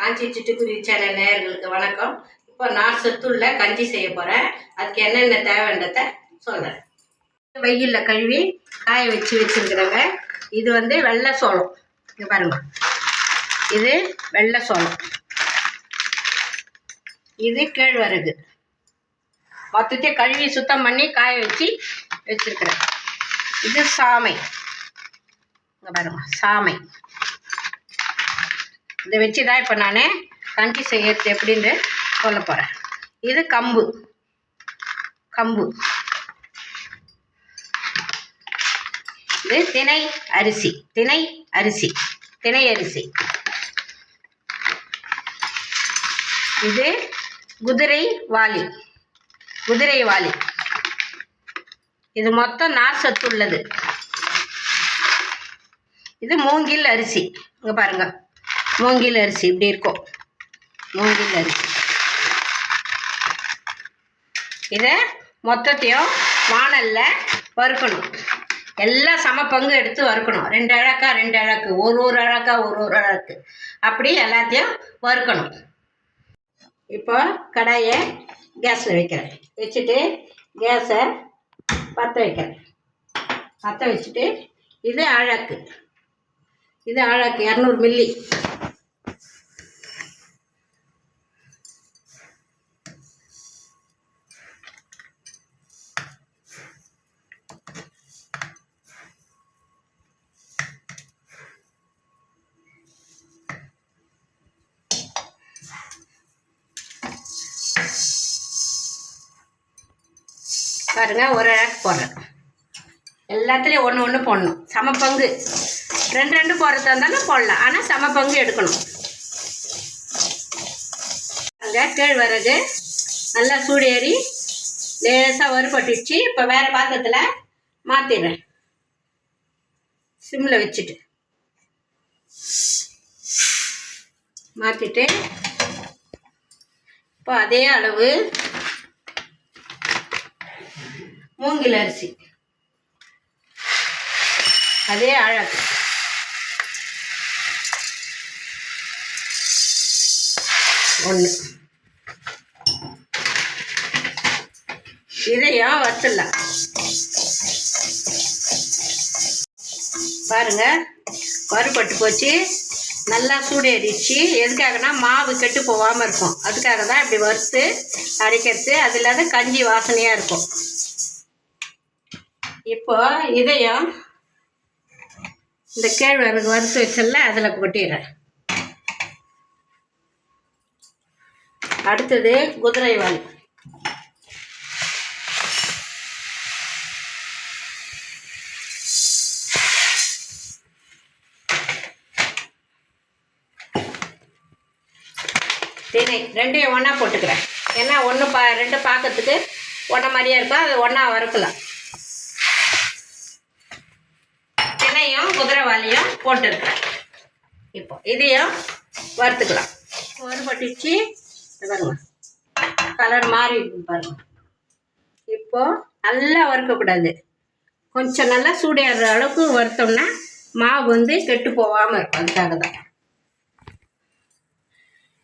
காஞ்சி சிட்டுக்குருவி சேனல் நேயர்களுக்கு வணக்கம். இப்போ நான் சத்துள்ள கஞ்சி செய்ய போகிறேன் அதுக்கு என்னென்ன தேவைன்றத சொல்கிறேன் வெயிலில் கழுவி காய வச்சு வச்சுருக்குறேங்க இது வந்து வெள்ளை சோளம். இங்க பாருங்க. இது வெள்ளை சோளம். இது கேழ்வரகு. மொத்தத்தையும் கழுவி சுத்தம் பண்ணி காய வச்சு வச்சுருக்குறேன். இது சாமை. இங்கே பாருங்க சாமை. இதை வச்சு தான் இப்போ நான் கஞ்சி செய்யறது எப்படின்னு சொல்ல போகிறேன். இது கம்பு. கம்பு. இது தினை அரிசி. திணை அரிசி. தினை அரிசி. இது குதிரை வாலி குதிரை வாலி இது மொத்தம் நார் சத்து உள்ளது. இது மூங்கில் அரிசி. இங்கே பாருங்கள் மூங்கில் அரிசி இப்படி இருக்கும். மூங்கில் அரிசி. இதை மொத்தத்தையும் வானலில் வறுக்கணும். எல்லாம் சம பங்கு எடுத்து வறுக்கணும். ரெண்டு அழக்கா ரெண்டு அழகு. ஒரு ஒரு அழக்கா ஒரு ஒரு அழகு. அப்படி எல்லாத்தையும் வறுக்கணும். இப்போ கடாயை கேஸில் வைக்கிறேன். வச்சுட்டு கேஸை பற்ற வைக்கிறேன். பற்ற வச்சுட்டு இது அழகு. இது அழகு. இரநூறு மில்லி. பாருங்கள் ஒரு அழகு போடுறேன். எல்லாத்துலேயும் ஒன்று ஒன்று போடணும். சம பங்கு. ரெண்டு ரெண்டு போடுறதா இருந்தாலும் போடலாம். ஆனால் சம பங்கு எடுக்கணும். அங்கே கேழ்வரகு நல்லா சூடேறி லேசாக வறுபட்டுச்சு. இப்போ வேறு பாத்திரத்தில் மாற்றிடுறேன் சிம்மில் வச்சுட்டு. மாற்றிட்டு இப்போ அதே அளவு மூங்கில் அரிசி. அதே அழகு ஒன்று இதையும் வத்தலாம். பாருங்க வறுபட்டு போச்சு. நல்லா சூடேறிச்சு. எதுக்காகனா மாவு கெட்டு போகாமல் இருக்கும். அதுக்காக தான் இப்படி வறுத்து அரைக்கிறது. அது இல்லாத கஞ்சி வாசனையாக இருக்கும். இப்போ இதையும் இந்த கேழ்வரகு வறுத்து வச்சல அதில் கொட்டிடுறேன். அடுத்தது குதிரைவால். திணை ரெண்டையும் ஒன்றா போட்டுக்கிறேன். ஏன்னா ஒன்று பா ரெண்டு பார்க்கறதுக்கு ஒன்றை மாதிரியே இருக்கும் அது ஒன்றா வறுக்கலாம். தினையும் போட்டுருக்கேன். இப்போ இதையும் வறுத்துக்கலாம். வறுபட்டுச்சு பாருங்க. கலர் மாறி பாருங்க. இப்போ நல்லா வறுக்கக்கூடாது. கொஞ்சம் நல்லா சூடையாடுற அளவுக்கு வறுத்தோம்னா மாவு வந்து கெட்டு போகாமல் இருக்கும். அதுக்காக தான்.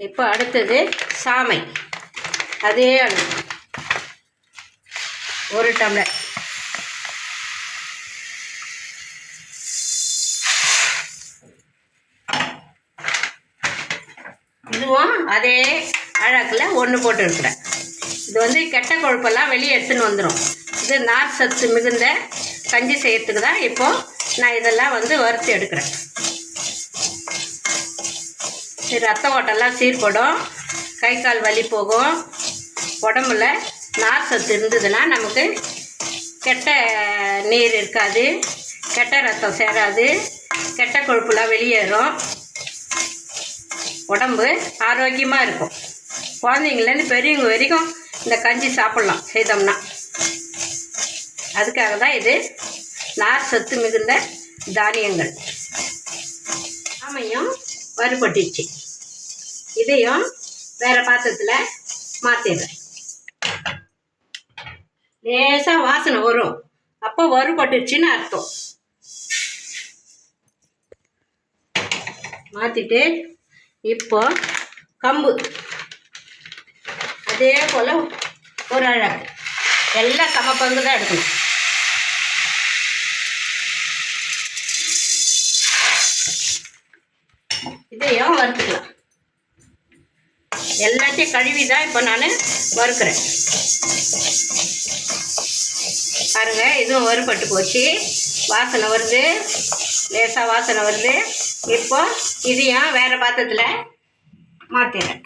இப்போ அடுத்தது சாமை. அதே அளவு. ஒரு டம்ளர். இதுவும் அதே அழகில் ஒன்று போட்டுருக்குறேன். இது வந்து கெட்ட கொழுப்பெல்லாம் வெளியே எடுத்துன்னு வந்துடும் இது நார் சத்து மிகுந்த கஞ்சி செய்யறதுக்கு தான் இப்போது நான் இதெல்லாம் வந்து வறுத்து எடுக்கிறேன். இது ரத்த ஓட்டெல்லாம் சீர்படும். கை கால் வலி போகும். உடம்புல நார் சத்து இருந்ததுன்னா நமக்கு கெட்ட நீர் இருக்காது. கெட்ட ரத்தம் சேராது. கெட்ட கொழுப்புலாம் வெளியேறும். உடம்பு ஆரோக்கியமாக இருக்கும். குழந்தைங்கள்லேருந்து பெரியவங்க வரைக்கும் இந்த கஞ்சி சாப்பிட்லாம் செய்தோம்னா. அதுக்காக தான் இது நார் சத்து மிகுந்த தானியங்கள். ஆமையும் வறுபட்டுச்சு. இதையும் வேறு பாத்திரத்தில் மாற்றிடுறேன் லேசாக வாசனை வரும். அப்போ வறுபட்டுச்சுன்னு அர்த்தம். மாற்றிட்டு இப்போ கம்பு. அதே போல் ஒரு அழகு. எல்லாம் சம பங்கு தான் எடுக்கணும். இதையும் வறுத்துக்கலாம். எல்லாத்தையும் கழுவி தான் இப்போ நான் வறுக்கிறேன். பாருங்க இதுவும் வறுபட்டு போச்சு. வாசனை வருது. லேசாக வாசனை வருது. இப்போ இதையும் வேறு பாத்திரத்தில்? மாற்றிடுறேன்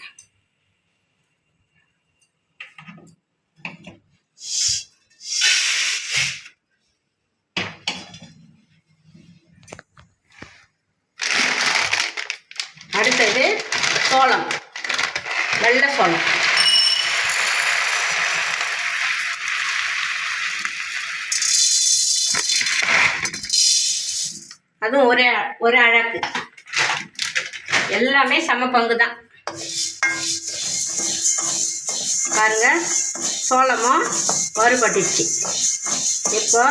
அடுத்தது சோளம். வெள்ளை சோளம். அதுவும் ஒரே ஒரு அழகு. எல்லாமே சம பங்கு தான் பாருங்க சோளமும் வறுபட்டுச்சு. இப்போ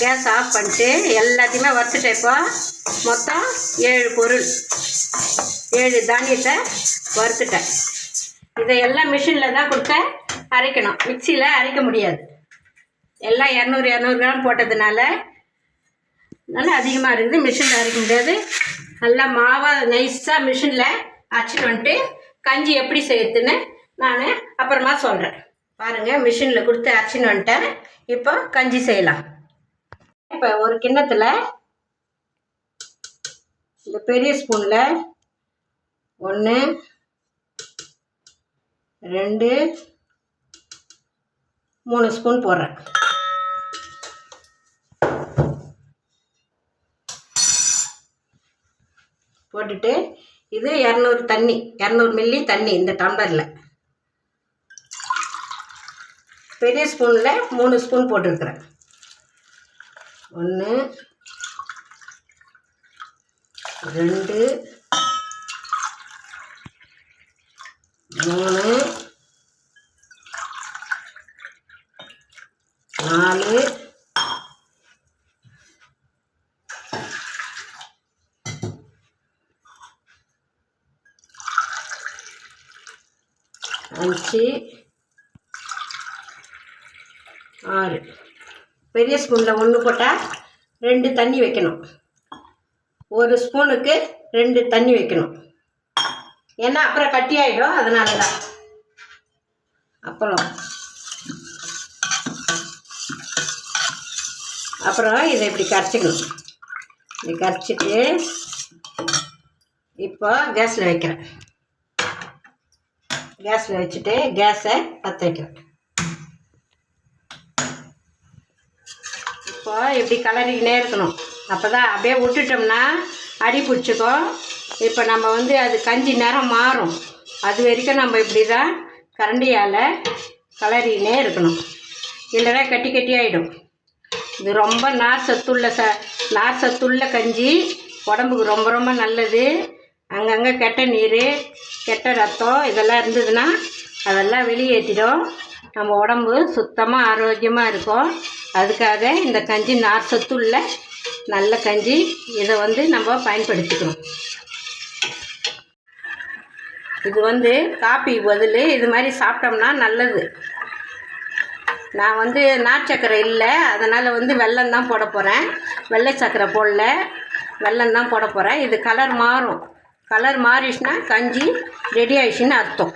கேஸ் ஆஃப் பண்ணிட்டு எல்லாத்தையுமே வறுத்துட்டேன். இப்போ மொத்தம் ஏழு பொருள் ஏழு தானியத்தை வறுத்துட்டேன். இதை எல்லாம் மிஷினில் தான் கொடுத்து அரைக்கணும். மிக்சியில் அரைக்க முடியாது. எல்லாம் இரநூறு இரநூறு கிராம் போட்டதுனால நல்லா அதிகமாக இருக்குது. மிஷினில் அரைக்க முடியாது. நல்லா மாவாக நைஸாக மிஷினில் அரைச்சிட்டு வந்துட்டு கஞ்சி எப்படி செய்யறதுன்னு நான் அப்புறமா சொல்கிறேன் பாருங்கள் மிஷினில் கொடுத்து அரைச்சின்னு வந்துட்டேன். இப்போ கஞ்சி செய்யலாம். இப்போ ஒரு கிண்ணத்தில் இந்த பெரிய ஸ்பூனில் ஒன்று ரெண்டு மூணு ஸ்பூன் போடுறேன். போட்டுட்டு இது இரநூறு தண்ணி இரநூறு மில்லி தண்ணி இந்த டம்ளரில் பெரிய ஸ்பூனில் மூணு ஸ்பூன் போட்டிருக்கிறேன். ஒன்று ரெண்டு மூணு அஞ்சு ஆறு. பெரிய ஸ்பூனில் ஒன்று போட்டால் ரெண்டு தண்ணி வைக்கணும். ஒரு ஸ்பூனுக்கு ரெண்டு தண்ணி வைக்கணும். ஏன்னா அப்புறம் கட்டி ஆகிடும் அதனால தான் அப்புறம் அப்புறம் இதை இப்படி கரைச்சிக்கணும். இப்படி கரைச்சிட்டு இப்போ கேஸில் வைக்கிறேன். கேஸில் வச்சுட்டு கேஸை பற்ற வைக்கிறேன் இப்போ இப்படி கலரிக்கினே இருக்கணும். அப்போ தான் அப்படியே விட்டுட்டோம்னா அடி பிடிச்சிக்கும். இப்போ நம்ம வந்து அது கஞ்சி நேரம் மாறும். அது வரைக்கும் நம்ம இப்படி தான் கரண்டியால் கலரினே இருக்கணும். இல்லைனா கட்டி கட்டி ஆகிடும் இது ரொம்ப நார் சத்துள்ள ச நார் சத்துள்ள கஞ்சி. உடம்புக்கு ரொம்ப ரொம்ப நல்லது. அங்கங்கே கெட்ட நீர் கெட்ட ரத்தம் இதெல்லாம் இருந்ததுன்னா அதெல்லாம் வெளியேற்றிடும். நம்ம உடம்பு சுத்தமாக ஆரோக்கியமாக இருக்கும். அதுக்காக இந்த கஞ்சி நார் சத்துள்ள நல்ல கஞ்சி இதை வந்து நம்ம பயன்படுத்திக்கணும். இது வந்து காப்பி பதில் இது மாதிரி சாப்பிட்டோம்னா நல்லது. நான் வந்து நார்ச்சக்கரை சக்கரை இல்லை அதனால் வந்து வெள்ளம் தான் போட போகிறேன் வெள்ளை சக்கரை போடல வெள்ளம் தான் போட போகிறேன் இது கலர் மாறும். கலர் மாறிடுச்சுன்னா கஞ்சி ரெடி ஆயிடுச்சுன்னு அர்த்தம்.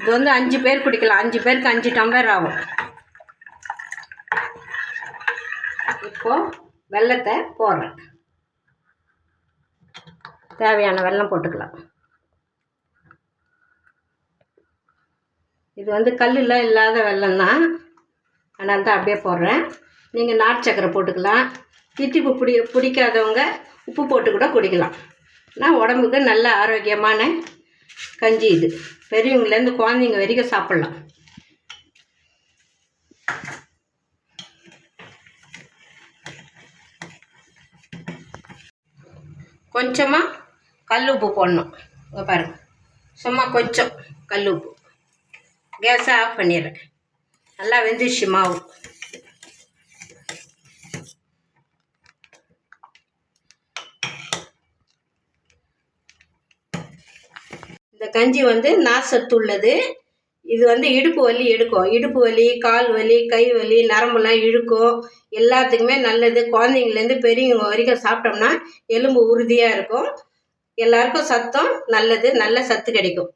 இது வந்து அஞ்சு பேர் குடிக்கலாம். அஞ்சு பேருக்கு அஞ்சு டம்ளர் ஆகும். இப்போது வெல்லத்தை போடுறேன். தேவையான வெல்லம் போட்டுக்கலாம். இது வந்து கல்லில் இல்லாத வெல்லம் தான். அதனால தான் அப்படியே போடுறேன். நீங்கள் நாட்டு சக்கரை போட்டுக்கலாம். தித்திப்பு பிடி பிடிக்காதவங்க உப்பு போட்டு கூட குடிக்கலாம். ஆனால் உடம்புக்கு நல்ல ஆரோக்கியமான கஞ்சி இது. பெரியவங்கலேருந்து குழந்தைங்க வரைக்கும் சாப்பிட்லாம். கொஞ்சமாக கல் உப்பு போடணும். இங்கே பாருங்கள் சும்மா கொஞ்சம் கல் உப்பு. கேஸை ஆஃப் பண்ணிடுறேன். நல்லா வெந்துடுச்சு மாவு. கஞ்சி வந்து நார்சத்து உள்ளது. இது வந்து இடுப்பு வலி எடுக்கும். இடுப்பு வலி கால் வலி கை வலி நரம்புலாம் இழுக்கும். எல்லாத்துக்குமே நல்லது. குழந்தைங்கலேருந்து பெரியவங்க வரைக்கும் சாப்பிட்டோம்னா எலும்பு உறுதியாக இருக்கும். எல்லாருக்கும் சத்தம் நல்லது. நல்ல சத்து கிடைக்கும்.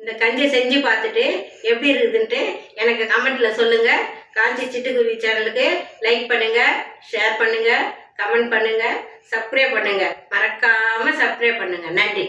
இந்த கஞ்சி செஞ்சு பார்த்துட்டு எப்படி இருக்குதுன்ட்டு எனக்கு கமெண்ட்டில் சொல்லுங்கள் காஞ்சி சிட்டுக்குருவி சேனலுக்கு லைக் பண்ணுங்கள் ஷேர் பண்ணுங்கள் கமெண்ட் பண்ணுங்கள் சப்ஸ்கிரைப் பண்ணுங்கள் மறக்காமல் சப்ஸ்கிரைப் பண்ணுங்கள் நன்றி.